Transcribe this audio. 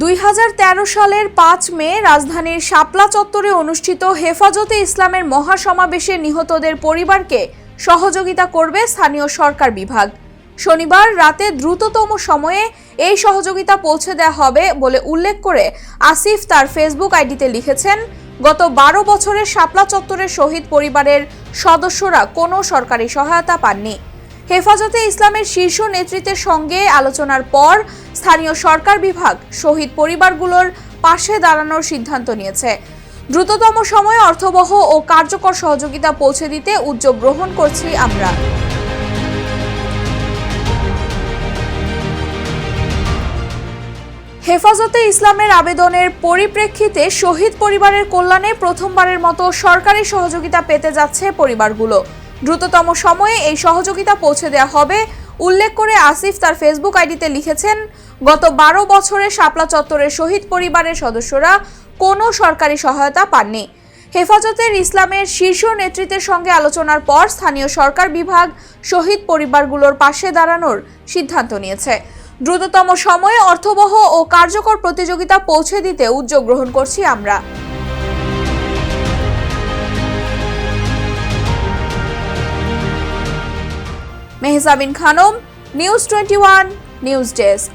দুই হাজার তেরো সালের পাঁচ মে রাজধানীর শাপলা চত্বরে অনুষ্ঠিত হেফাজতে ইসলামের মহাসমাবেশে নিহতদের পরিবারকে সহযোগিতা করবে স্থানীয় সরকার বিভাগ। শনিবার রাতে দ্রুততম সময়ে এই সহযোগিতা পৌঁছে দেওয়া হবে বলে উল্লেখ করে আসিফ তার ফেসবুক আইডিতে লিখেছেন, গত বারো বছরের শাপলা চত্বরের শহীদ পরিবারের সদস্যরা কোনো সরকারি সহায়তা পাননি। হেফাজতে ইসলামের শীর্ষ নেতৃত্বের সঙ্গে আলোচনার পর স্থানীয় সরকার বিভাগ শহীদ পরিবারগুলোর পাশে দাঁড়ানোর সিদ্ধান্ত নিয়েছে। দ্রুততম সময়ে অর্থবহ ও কার্যকর সহযোগিতা পৌঁছে দিতে উদ্যোগ গ্রহণ করছি আমরা। হেফাজতে ইসলামের আবেদনের পরিপ্রেক্ষিতে শহীদ পরিবারের কল্যাণে প্রথমবারের মতো সরকারি সহযোগিতা পেতে যাচ্ছে পরিবারগুলো। দ্রুততম সময়ে এই সহযোগিতা পৌঁছে দেওয়া হবে উল্লেখ করে আসিফ তার ফেসবুক আইডিতে লিখেছেন, গত বারো বছরে শাপলা চত্বরের শহীদ পরিবারের সদস্যরা কোনো সরকারি সহায়তা পাননি। হেফাজতের ইসলামের শীর্ষ নেতৃত্বের সঙ্গে আলোচনার পর স্থানীয় সরকার বিভাগ শহীদ পরিবারগুলোর পাশে দাঁড়ানোর সিদ্ধান্ত নিয়েছে। দ্রুততম সময়ে অর্থবহ ও কার্যকর প্রতিযোগিতা পৌঁছে দিতে উদ্যোগ গ্রহণ করছি আমরা। Mehjabin Khanam news twenty one news desk